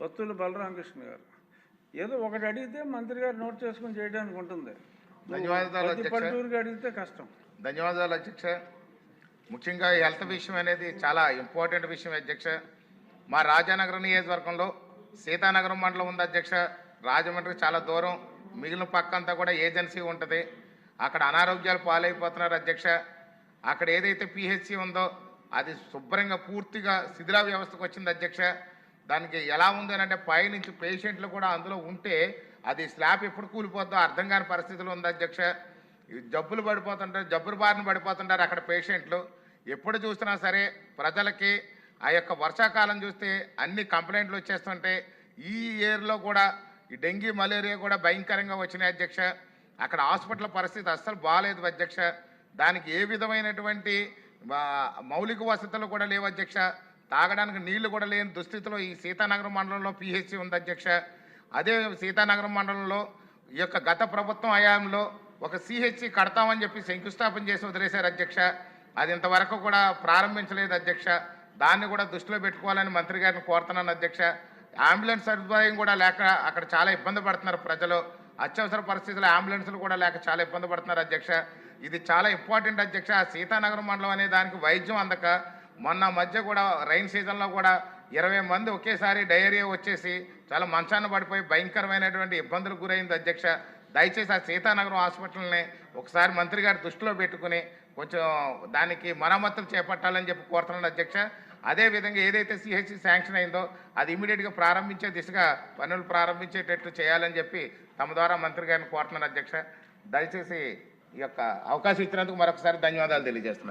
బత్తుల బలరామకృష్ణ గారు. ఏదో ఒకటి అడిగితే మంత్రి గారు నోట్ చేసుకుని చేయడానికి ఉంటుంది. ధన్యవాదాలు. పల్లెటూరుకి అడిగితే కష్టం. ధన్యవాదాలు అధ్యక్ష. ముఖ్యంగా హెల్త్ విషయం అనేది చాలా ఇంపార్టెంట్ విషయం అధ్యక్ష. మా రాజానగరం నియోజకవర్గంలో సీతానగరం మండలం ఉంది అధ్యక్ష. రాజమండ్రి చాలా దూరం. మిగిలిన పక్క అంతా కూడా ఏజెన్సీ ఉంటుంది. అక్కడ అనారోగ్యాలు పాలైపోతున్నారు అధ్యక్ష. అక్కడ ఏదైతే పిహెచ్సి ఉందో అది శుభ్రంగా పూర్తిగా శిథిలా వ్యవస్థకు వచ్చింది అధ్యక్ష. దానికి ఎలా ఉంది అని అంటే పైనుంచి పేషెంట్లు కూడా అందులో ఉంటే అది స్లాబ్ ఎప్పుడు కూలిపోద్దో అర్థం కాని పరిస్థితులు ఉంది అధ్యక్ష. ఈ జబ్బులు పడిపోతుంటారు జబ్బులు బారిన పడిపోతుంటారు అక్కడ పేషెంట్లు. ఎప్పుడు చూసినా సరే ప్రజలకి ఆ యొక్క వర్షాకాలం చూస్తే అన్ని కంప్లైంట్లు వచ్చేస్తుంటే ఈ ఇయర్లో కూడా ఈ డెంగీ మలేరియా కూడా భయంకరంగా వచ్చినాయి అధ్యక్ష. అక్కడ హాస్పిటల్ పరిస్థితి అస్సలు బాగాలేదు అధ్యక్ష. దానికి ఏ విధమైనటువంటి మౌలిక వసతులు కూడా లేవు అధ్యక్ష. తాగడానికి నీళ్ళు కూడా లేని దుస్థితిలో ఈ సీతానగరం మండలంలో పిహెచ్సి ఉంది అధ్యక్ష. అదే సీతానగరం మండలంలో ఈ యొక్క గత ప్రభుత్వం హయాంలో ఒక సిహెచ్సి కడతామని చెప్పి శంకుస్థాపన చేసి వదిలేశారు అధ్యక్ష. అది ఇంతవరకు కూడా ప్రారంభించలేదు అధ్యక్ష. దాన్ని కూడా దృష్టిలో పెట్టుకోవాలని మంత్రి గారిని కోరుతున్నాను అధ్యక్ష. అంబులెన్స్ సదుపాయం కూడా లేక అక్కడ చాలా ఇబ్బంది పడుతున్నారు ప్రజలు. అత్యవసర పరిస్థితుల్లో అంబులెన్సులు కూడా లేక చాలా ఇబ్బంది పడుతున్నారు అధ్యక్ష. ఇది చాలా ఇంపార్టెంట్ అధ్యక్ష. సీతానగరం మండలం అనే దానికి వైద్యం అందక మొన్న మధ్య కూడా రైన్ సీజన్లో కూడా ఇరవై మంది ఒకేసారి డయేరియా వచ్చేసి చాలా మంచాన పడిపోయి భయంకరమైనటువంటి ఇబ్బందులకు గురైంది అధ్యక్ష. దయచేసి ఆ సీతానగరం హాస్పిటల్ని ఒకసారి మంత్రి గారు దృష్టిలో పెట్టుకుని కొంచెం దానికి మరమ్మతులు చేపట్టాలని చెప్పి కోరుతున్నాను అధ్యక్ష. అదేవిధంగా ఏదైతే సిహెచ్సి శాంక్షన్ అయిందో అది ఇమీడియట్గా ప్రారంభించే దిశగా పనులు ప్రారంభించేటట్టు చేయాలని చెప్పి తమ ద్వారా మంత్రి గారిని కోరుతున్నాను అధ్యక్ష. దయచేసి ఈ యొక్క అవకాశం ఇచ్చినందుకు మరొకసారి ధన్యవాదాలు తెలియజేస్తున్నాను.